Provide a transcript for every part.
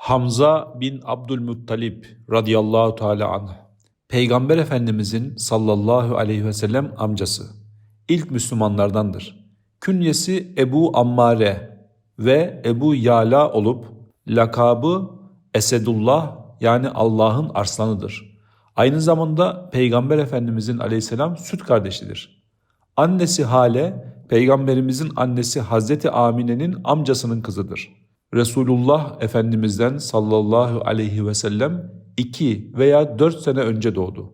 Hamza bin Abdülmuttalib radıyallahu teala anh. Peygamber Efendimizin sallallahu aleyhi ve sellem amcası. İlk Müslümanlardandır. Künyesi Ebu Ammare ve Ebu Yala olup lakabı Esedullah yani Allah'ın arslanıdır. Aynı zamanda Peygamber Efendimizin aleyhisselam süt kardeşidir. Annesi Hale, Peygamberimizin annesi Hazreti Amine'nin amcasının kızıdır. Resulullah Efendimiz'den sallallahu aleyhi ve sellem 2 veya 4 sene önce doğdu.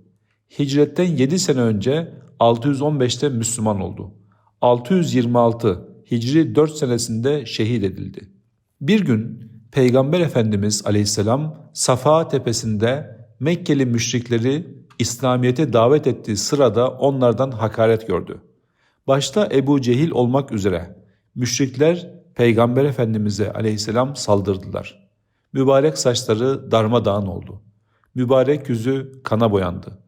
Hicretten 7 sene önce 615'te Müslüman oldu. 626 Hicri 4 senesinde şehit edildi. Bir gün Peygamber Efendimiz aleyhisselam Safa tepesinde Mekkeli müşrikleri İslamiyet'e davet ettiği sırada onlardan hakaret gördü. Başta Ebu Cehil olmak üzere müşrikler Peygamber Efendimiz'e aleyhisselam saldırdılar. Mübarek saçları darmadağın oldu. Mübarek yüzü kana boyandı.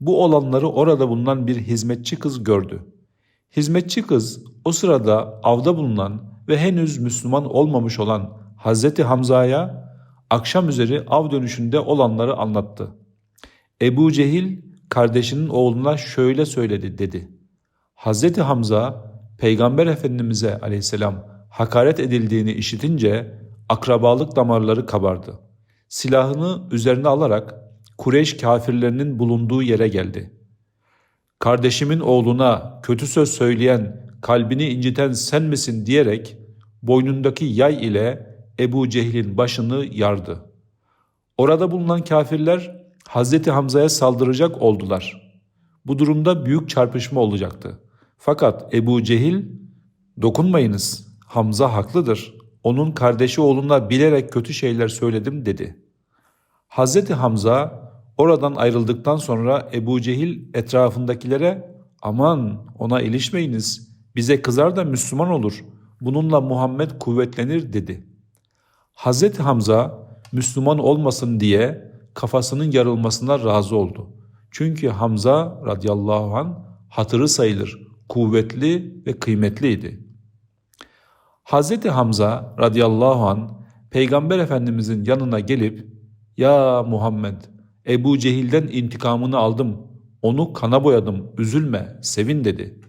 Bu olanları orada bulunan bir hizmetçi kız gördü. Hizmetçi kız o sırada avda bulunan ve henüz Müslüman olmamış olan Hazreti Hamza'ya akşam üzeri av dönüşünde olanları anlattı. Ebu Cehil kardeşinin oğluna şöyle söyledi dedi. Hazreti Hamza Peygamber Efendimiz'e aleyhisselam hakaret edildiğini işitince akrabalık damarları kabardı. Silahını üzerine alarak Kureyş kafirlerinin bulunduğu yere geldi. Kardeşimin oğluna kötü söz söyleyen, kalbini inciten sen misin diyerek boynundaki yay ile Ebu Cehil'in başını yardı. Orada bulunan kafirler Hazreti Hamza'ya saldıracak oldular. Bu durumda büyük çarpışma olacaktı. Fakat Ebu Cehil dokunmayınız Hamza haklıdır. Onun kardeşi oğluna bilerek kötü şeyler söyledim dedi. Hazreti Hamza oradan ayrıldıktan sonra Ebu Cehil etrafındakilere aman ona ilişmeyiniz bize kızar da Müslüman olur bununla Muhammed kuvvetlenir dedi. Hazreti Hamza Müslüman olmasın diye kafasının yarılmasına razı oldu. Çünkü Hamza radıyallahu an hatırı sayılır, kuvvetli ve kıymetliydi. Hazreti Hamza radıyallahu an Peygamber Efendimizin yanına gelip ya Muhammed Ebu Cehil'den intikamını aldım, onu kana boyadım, üzülme, sevin dedi.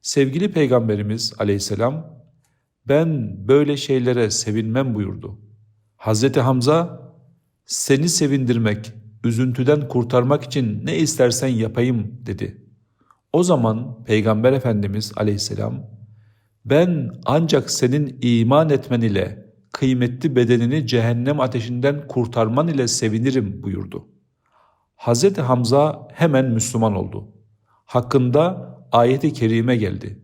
Sevgili Peygamberimiz aleyhisselam ben böyle şeylere sevinmem buyurdu. Hazreti Hamza seni sevindirmek, üzüntüden kurtarmak için ne istersen yapayım dedi. O zaman Peygamber Efendimiz aleyhisselam ben ancak senin iman etmen ile kıymetli bedenini cehennem ateşinden kurtarman ile sevinirim buyurdu. Hazreti Hamza hemen Müslüman oldu. Hakkında ayeti kerime geldi.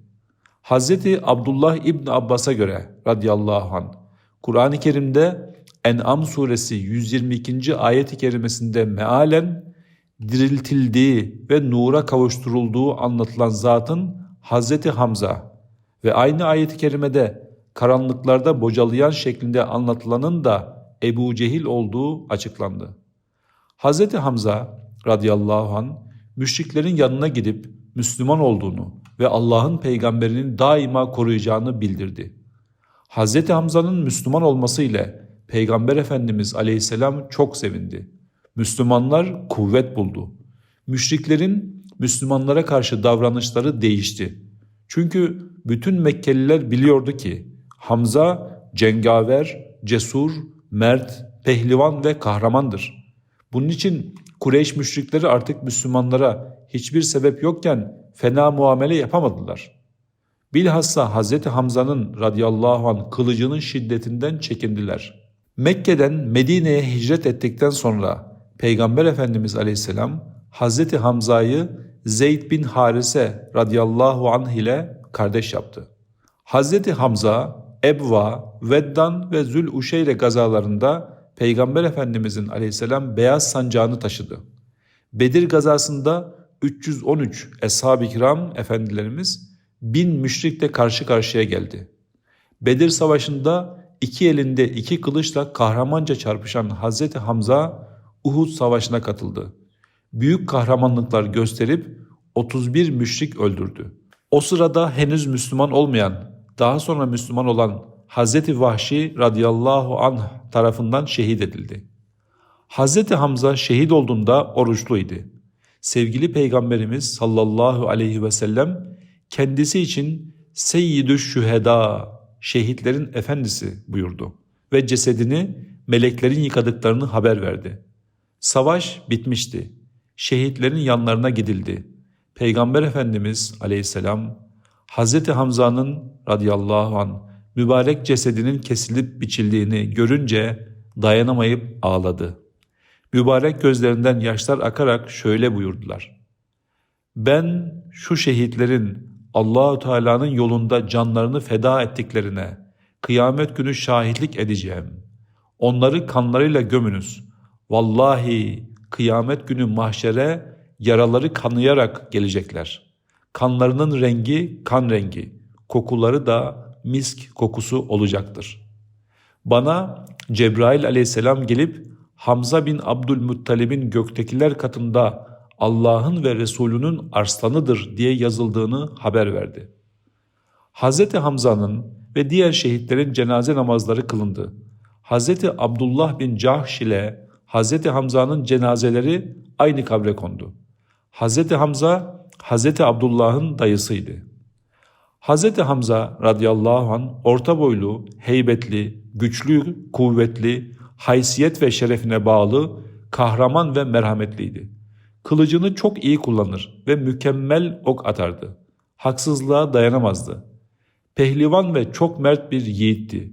Hazreti Abdullah İbni Abbas'a göre radıyallahu an Kur'an-ı Kerim'de En'am suresi 122. ayet-i kerimesinde mealen diriltildiği ve nura kavuşturulduğu anlatılan zatın Hazreti Hamza ve aynı ayet-i kerimede karanlıklarda bocalayan şeklinde anlatılanın da Ebu Cehil olduğu açıklandı. Hazreti Hamza radıyallahu an müşriklerin yanına gidip Müslüman olduğunu ve Allah'ın peygamberinin daima koruyacağını bildirdi. Hazreti Hamza'nın Müslüman olması ile Peygamber Efendimiz aleyhisselam çok sevindi. Müslümanlar kuvvet buldu. Müşriklerin Müslümanlara karşı davranışları değişti. Çünkü bütün Mekkeliler biliyordu ki Hamza cengaver, cesur, mert, pehlivan ve kahramandır. Bunun için Kureyş müşrikleri artık Müslümanlara hiçbir sebep yokken fena muamele yapamadılar. Bilhassa Hazreti Hamza'nın radıyallahu an kılıcının şiddetinden çekindiler. Mekke'den Medine'ye hicret ettikten sonra Peygamber Efendimiz aleyhisselam Hazreti Hamza'yı Zeyd bin Harise radıyallahu anh ile kardeş yaptı. Hazreti Hamza, Ebva, Veddan ve Zül-Uşeyre gazalarında Peygamber Efendimizin aleyhisselam beyaz sancağını taşıdı. Bedir gazasında 313 Eshab-ı Kiram efendilerimiz bin müşrikle karşı karşıya geldi. Bedir Savaşı'nda iki elinde iki kılıçla kahramanca çarpışan Hazreti Hamza Uhud Savaşı'na katıldı. Büyük kahramanlıklar gösterip 31 müşrik öldürdü. O sırada henüz Müslüman olmayan, daha sonra Müslüman olan Hazreti Vahşi radıyallahu anh tarafından şehit edildi. Hazreti Hamza şehit olduğunda oruçluydu. Sevgili Peygamberimiz sallallahu aleyhi ve sellem kendisi için Seyyidü Şüheda, şehitlerin efendisi buyurdu ve cesedini meleklerin yıkadıklarını haber verdi. Savaş bitmişti. Şehitlerin yanlarına gidildi. Peygamber Efendimiz aleyhisselam Hazreti Hamza'nın radıyallahu an mübarek cesedinin kesilip biçildiğini görünce dayanamayıp ağladı. Mübarek gözlerinden yaşlar akarak şöyle buyurdular. Ben şu şehitlerin Allahu Teala'nın yolunda canlarını feda ettiklerine kıyamet günü şahitlik edeceğim. Onları kanlarıyla gömünüz. Vallahi kıyamet günü mahşere yaraları kanayarak gelecekler. Kanlarının rengi kan rengi, kokuları da misk kokusu olacaktır. Bana Cebrail aleyhisselam gelip Hamza bin Abdülmuttalib'in göktekiler katında Allah'ın ve Resulünün arslanıdır diye yazıldığını haber verdi. Hazreti Hamza'nın ve diğer şehitlerin cenaze namazları kılındı. Hazreti Abdullah bin Cahş ile Hazreti Hamza'nın cenazeleri aynı kabre kondu. Hazreti Hamza, Hazreti Abdullah'ın dayısıydı. Hazreti Hamza radıyallahu an orta boylu, heybetli, güçlü, kuvvetli, haysiyet ve şerefine bağlı, kahraman ve merhametliydi. Kılıcını çok iyi kullanır ve mükemmel ok atardı. Haksızlığa dayanamazdı. Pehlivan ve çok mert bir yiğitti.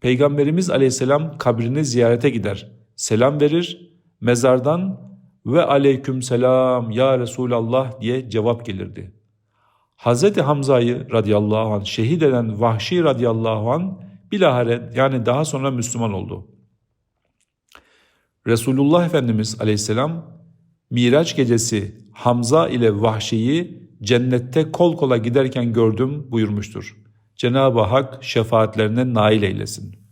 Peygamberimiz aleyhisselam kabrini ziyarete gider, selam verir, mezardan ve aleyküm selam ya Resulallah diye cevap gelirdi. Hazreti Hamza'yı radıyallahu anh şehit eden Vahşi radıyallahu anh bilahare yani daha sonra Müslüman oldu. Resulullah Efendimiz aleyhisselam Miraç gecesi Hamza ile Vahşi'yi cennette kol kola giderken gördüm buyurmuştur. Cenab-ı Hak şefaatlerine nail eylesin.''